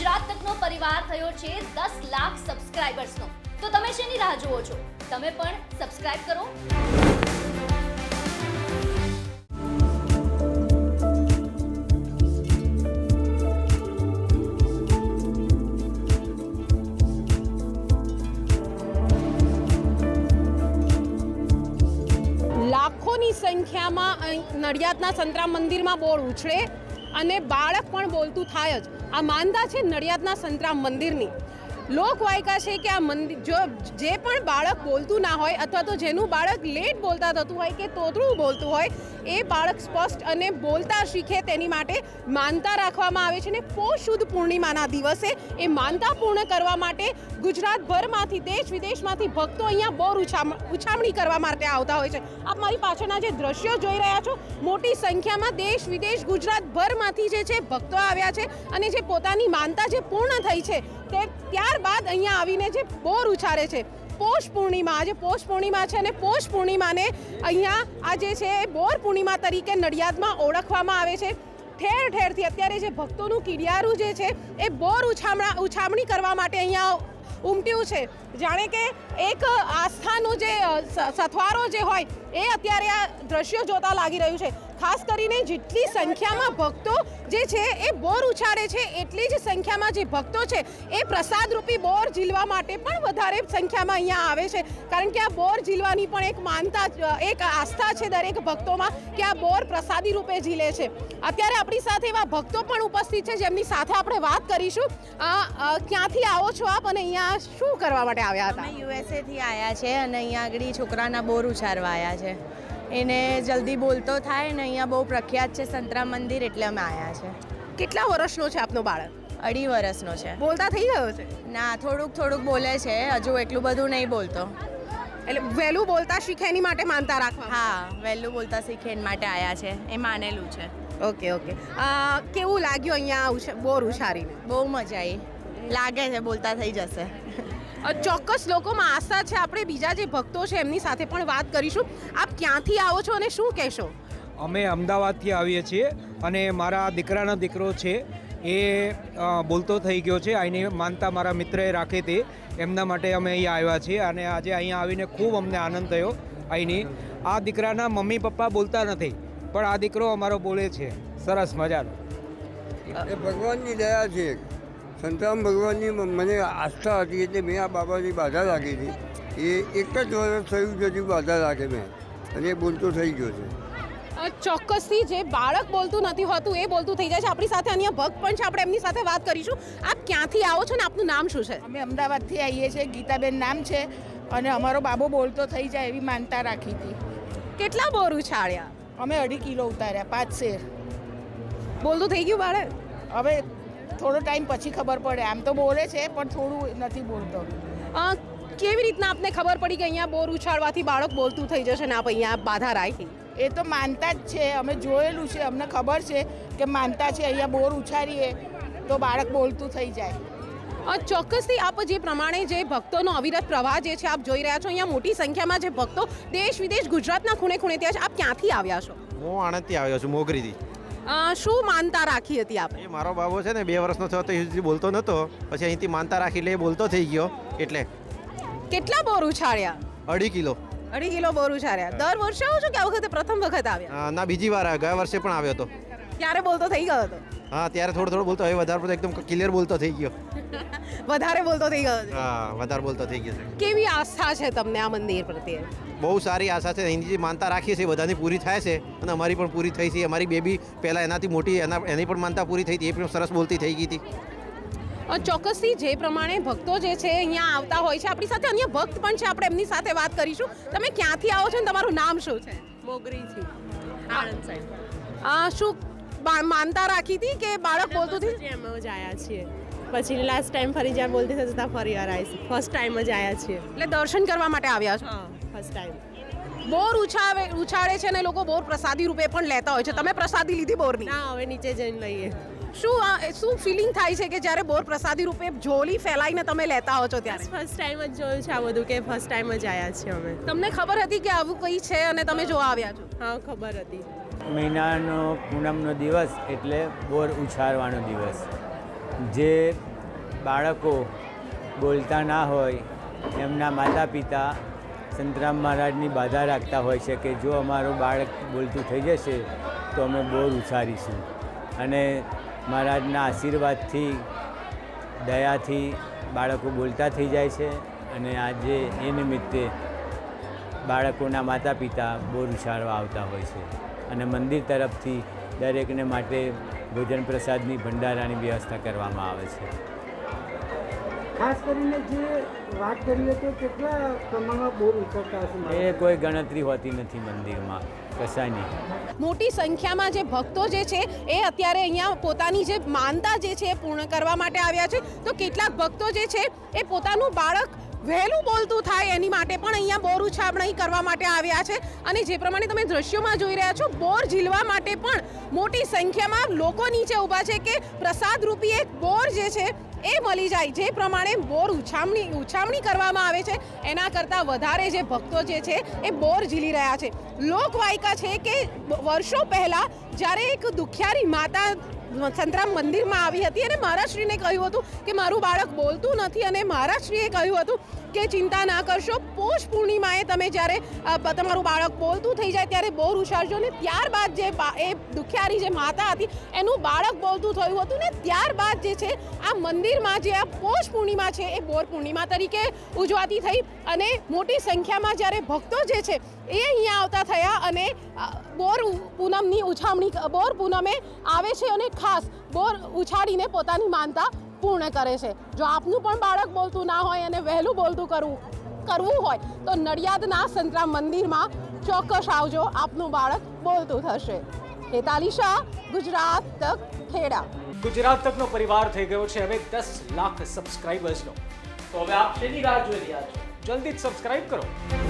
ગુજરાત તકનો પરિવાર થયો છે દસ લાખ સબસ્ક્રાઇબર્સનો. તો તમે શેની રાહ જુઓ છો? તમે પણ સબસ્ક્રાઇબ કરો. લાખોની સંખ્યામાં નડિયાદના સંતરામ મંદિરમાં બોર્ડ ઉછળે. અને બાળક પણ બોલતું થાય જ. આ માનતા છે નડિયાદના સંતરામ મંદિરની. લોકવાયકા છે કે આ મંદિર જો જે પણ બાળક બોલતું ના હોય અથવા તો જેનું બાળક લેટ બોલતા થતું હોય કે તોતરું બોલતું હોય, એ બાળક સ્પષ્ટ અને બોલતા શીખે તેની માટે માનતા રાખવામાં આવે છે ને પોષ શુદ્ધ પૂર્ણિમાના દિવસે એ માનતા પૂર્ણ કરવા માટે ગુજરાતભરમાંથી દેશ વિદેશમાંથી ભક્તો અહીંયા બોર ઉછામ ઉછામણી કરવા માટે આવતા હોય છે. આપ મારી પાછળના જે દ્રશ્યો જોઈ રહ્યા છો, મોટી સંખ્યામાં દેશ વિદેશ ગુજરાતભરમાંથી જે છે ભક્તો આવ્યા છે અને જે પોતાની માનતા જે પૂર્ણ થઈ છે તે ત્યારબાદ અહીંયા આવીને જે બોર ઉછારે છે, પોષ પૂર્ણિમા, આજે પોષ પૂર્ણિમા છે અને પોષ પૂર્ણિમાને અહીંયા આ જે છે એ બોર પૂર્ણિમા તરીકે નડિયાદમાં ઓળખવામાં આવે છે. ઠેર ઠેરથી અત્યારે જે ભક્તોનું કિડિયારું જે છે એ બોર ઉછામણા, ઉછામણી કરવા માટે અહીંયા ઉમટ્યું છે. જાણે કે એક આસ્થાનું જે સથવારો જે હોય એ અત્યારે આ દ્રશ્યો જોતા લાગી રહ્યું છે. ખાસ કરીને જેટલી સંખ્યામાં ભક્તો જે છે એ બોર ઉછાળે છે, એટલી જ સંખ્યામાં જે ભક્તો છે એ પ્રસાદરૂપી બોર ઝીલવા માટે પણ વધારે સંખ્યામાં અહીંયા આવે છે. કારણ કે આ બોર ઝીલવાની પણ એક માનતા, એક આસ્થા છે દરેક ભક્તોમાં કે આ બોર પ્રસાદી રૂપે ઝીલે છે. અત્યારે આપણી સાથે એવા ભક્તો પણ ઉપસ્થિત છે, જેમની સાથે આપણે વાત કરીશું. ક્યાંથી આવો છો આપ અને અહીંયા શું કરવા માટે આવ્યા હતા? યુએસએથી આવ્યા છે અને અહીંયા આગળ છોકરાના બોર ઉછાળવા આવ્યા છે. એને જલ્દી બોલતો થાય ને અહીંયા બહુ પ્રખ્યાત છે સંતરામ મંદિર એટલે અમે આવ્યા છે. કેટલા વર્ષનો છે આપનો બાળક? અઢી વર્ષનો છે. બોલતા થઈ ગયો છે? ના થોડુંક થોડુંક બોલે છે હજુ એટલું બધું નહીં બોલતો. એટલે વહેલું બોલતા શીખે એની માટે માનતા રાખવા હા વહેલું બોલતા શીખે એની માટે આવ્યા છે એ માનેલું છે. Okay okay. કેવું લાગ્યું અહીંયા બોર ઉછારીને બહુ મજા આવી લાગે છે બોલતા થઈ જશે. ચોક્કસ લોકોમાં આસ્થા છે. આપણે બીજા જે ભક્તો છે એમની સાથે પણ વાત કરીશું. આપ ક્યાંથી આવો છો અને શું કહેશો? અમે અમદાવાદથી આવીએ છીએ અને મારા દીકરાનો દીકરો છે એ બોલતો થઈ ગયો છે. અહીંની માનતા મારા મિત્રએ રાખી હતી એમના માટે અમે અહીંયા આવ્યા છીએ અને આજે અહીંયા આવીને ખૂબ અમને આનંદ થયો અહીંની. આ દીકરાના મમ્મી પપ્પા બોલતા નથી પણ આ દીકરો અમારો બોલે છે. સરસ મજાનો. એ ભગવાનની દયા છે. સંતરામ ભગવાનની મને આસ્થા હતી એટલે મેં આ બાબાની બાધા રાખી હતી. એ એક જ વર્ષ થયું છે હજુ બાધા રાખે મેં. અને એ બોલતો થઈ ગયો છે. ચોક્કસથી જે બાળક બોલતું નથી હોતું એ બોલતું થઈ જાય છે. આપણી સાથે અન્ય ભક્ત પણ છે આપણે એમની સાથે વાત કરીશું. આપ ક્યાંથી આવો છો ને? આપનું નામ શું છે? અમે અમદાવાદથી આવીએ છીએ. ગીતાબેન નામ છે. અને અમારો બાબો બોલતો થઈ જાય એવી માનતા રાખી હતી. કેટલા બોર ઉછાળ્યા અમે અઢી કિલો ઉતાર્યા પાંચ શેર. બોલતું થઈ ગયું બાળક? હવે થોડો ટાઈમ પછી ખબર પડે. આમ તો બોલે છે પણ થોડું નથી બોલતો. કેવી રીતના આપને ખબર પડી કે અહીંયા બોર ઉછાળવાથી બાળક બોલતું થઈ જશે ને આપ અહીંયા બાધા રાખી? એ તો માનતા જ છે. અમે જોયેલું છે. અમને ખબર છે કે માનતા છે અહીંયા બોર ઉછારીએ તો બાળક બોલતું થઈ જાય. ચોક્કસથી આપ જે પ્રમાણે જે ભક્તોનો અવિરત પ્રવાહ જે છે આપ જોઈ રહ્યા છો અહીંયા મોટી સંખ્યામાં જે ભક્તો દેશ વિદેશ ગુજરાતના ખૂણે ખૂણે ત્યાં છે. આપ ક્યાંથી આવ્યા છો? હું આણંદથી આવ્યો છું મોગરીથી. શું માનતા રાખી હતી આપણે એ મારો બાબો છે ને બે વર્ષનો થયો તો એ સુધી બોલતો નહોતો પછી અહીંથી માનતા રાખી લે બોલતો થઈ ગયો. એટલે કેટલા બોર ઉછાળ્યા? અઢી કિલો. અઢી કિલો બોર ઉછાળ્યા. દર વર્ષે આવો છો કે આ વખતે પ્રથમ વખત આવ્યા? અ, ના બીજી વાર ગયા વર્ષે પણ આવ્યો હતો. ત્યારે બોલતો થઈ ગયો હતો? હા ત્યારે થોડો થોડો બોલતો હવે વધારે પડતો એકદમ ક્લિયર બોલતો થઈ ગયો. વધારે બોલતો થઈ ગયો. હા વધારે બોલતો થઈ ગયો છે. કેવી આસ્થા છે તમને આ મંદિર પ્રત્યે? બહુ સારી આશા છે. અહીંની જે માનતા રાખીએ છીએ બધાની પૂરી થાય છે અને અમારી પણ પૂરી થઈ છે. અમારી બેબી પહેલાં એનાથી મોટી એના એની પણ માનતા પૂરી થઈ હતી એ પણ સરસ બોલતી થઈ ગઈ હતી. ચોક્કસથી જે પ્રમાણે ભક્તો જે છે અહીંયા આવતા હોય છે. આપણી સાથે અન્ય ભક્ત પણ છે. આપણે એમની સાથે વાત કરીશું. તમે ક્યાંથી આવો છો ને? તમારું નામ શું છે? મોગરીથી આણંદ શું માનતા રાખી હતી કે બાળક બોલતું હતું એમ જ આવ્યા છીએ. પછી લાસ્ટ ટાઈમ ફરી જ્યાં બોલતી થશે ત્યાં ફરી વાર આવીશ ફર્સ્ટ ટાઈમ જ આવ્યા છીએ. એટલે દર્શન કરવા માટે આવ્યા છો? ફર્સ્ટ ટાઈમ બોર ઉછાવે ઉછાળે છે અને લોકો બોર પ્રસાદી રૂપે પણ લેતા હોય છે. તમે પ્રસાદી લીધી બોરની? ના હવે નીચે જઈને લઈએ. શું શું ફિલિંગ થાય છે કે જ્યારે બોર પ્રસાદી રૂપે ઝોલી ફેલાઈને તમે લેતા હો છો ત્યારે? ફર્સ્ટ ટાઈમ જ જોયું છે આ બધું કે ફર્સ્ટ ટાઈમ જ આવ્યા છીએ અમે. તમને ખબર હતી કે આવું કંઈ છે અને તમે જોવા આવ્યા છો? હા ખબર હતી. મહિનાનો પૂનમનો દિવસ એટલે બોર ઉછાળવાનો દિવસ. જે બાળકો બોલતા ના હોય, એમના માતા પિતા સંતરામ મહારાજની બાધા રાખતા હોય છે કે જો અમારું બાળક બોલતું થઈ જશે, તો અમે બોર ઉછારીશું અને મહારાજના આશીર્વાદથી, દયાથી બાળકો બોલતા થઈ જાય છે. અને આજે એ નિમિત્તે બાળકોના માતા પિતા બોર ઉછાળવા આવતા હોય છે. અને મંદિર તરફથી દરેકને માટે ભોજન પ્રસાદની ભંડારાની વ્યવસ્થા કરવામાં આવે છે. ખાસ કરીને જે વાત કરીએ તો કેટલા પ્રમાણમાં બોર ઉછળતા હશે એ કોઈ ગણતરી હોતી નથી મંદિરમાં કશાની મોટી સંખ્યામાં જે ભક્તો જે છે એ અત્યારે અહીંયા પોતાની જે માનતા જે છે એ પૂર્ણ કરવા માટે આવ્યા છે. તો કેટલાક ભક્તો જે છે એ પોતાનું બાળક વહેલું બોલતું થાય એની માટે પણ અહીંયા બોર ઉછાબણી કરવા માટે આવ્યા છે. અને જે પ્રમાણે તમે દ્રશ્યોમાં જોઈ રહ્યા છો, બોર ઝીલવા માટે પણ મોટી સંખ્યામાં લોકો નીચે ઊભા છે કે પ્રસાદ રૂપી એક બોર જે છે એ મળી જાય. જે પ્રમાણે બોર ઉછામણી ઉછામણી કરવામાં આવે છે. એના કરતાં વધારે જે ભક્તો જે છે એ બોર ઝીલી રહ્યા છે. લોકવાયકા છે કે વર્ષો પહેલાં જ્યારે એક દુખિયારી માતા સંતરામ મંદિરમાં આવી હતી અને મહારાજશ્રીને કહ્યું હતું કે મારું બાળક બોલતું નથી અને મહારાજશ્રીએ કહ્યું હતું કે ચિંતા ના કરશો, પોષ પૂર્ણિમાએ તમે જ્યારે તમારું બાળક બોલતું થઈ જાય ત્યારે બોર ઉછાળજો ને ત્યારબાદ જે એ દુખિયારી જે માતા હતી, એનું બાળક બોલતું થયું હતું ને ત્યારબાદ જે છે, આ મંદિરમાં જે આ પોષ પૂર્ણિમા છે એ બોર પૂર્ણિમા તરીકે ઉજવાતી થઈ અને મોટી સંખ્યામાં જ્યારે ભક્તો જે છે એ અહીંયા આવતા થયા અને બોર પૂનમની ઉછામણી, બોર પૂનમે આવે છે અને ખાસ બોર ઉછાળીને પોતાની માનતા પૂર્ણ કરે છે. જો આપનું પણ બાળક બોલતું ના હોય અને વહેલું બોલતું કરવું કરવું હોય, તો નડિયાદના સંતરામ મંદિરમાં ચોક્કસ આવજો. આપનું બાળક બોલતું થશે. હેતાલી શાહ, ગુજરાત તક ખેડા. ગુજરાત તકનો પરિવાર થઈ ગયો છે. હવે દસ લાખ સબસ્ક્રાઇબર્સનો તો હવે આપ શેની રાહ જોઈ રહ્યા છો? જલ્દી જ સબસ્ક્રાઇબ કરો.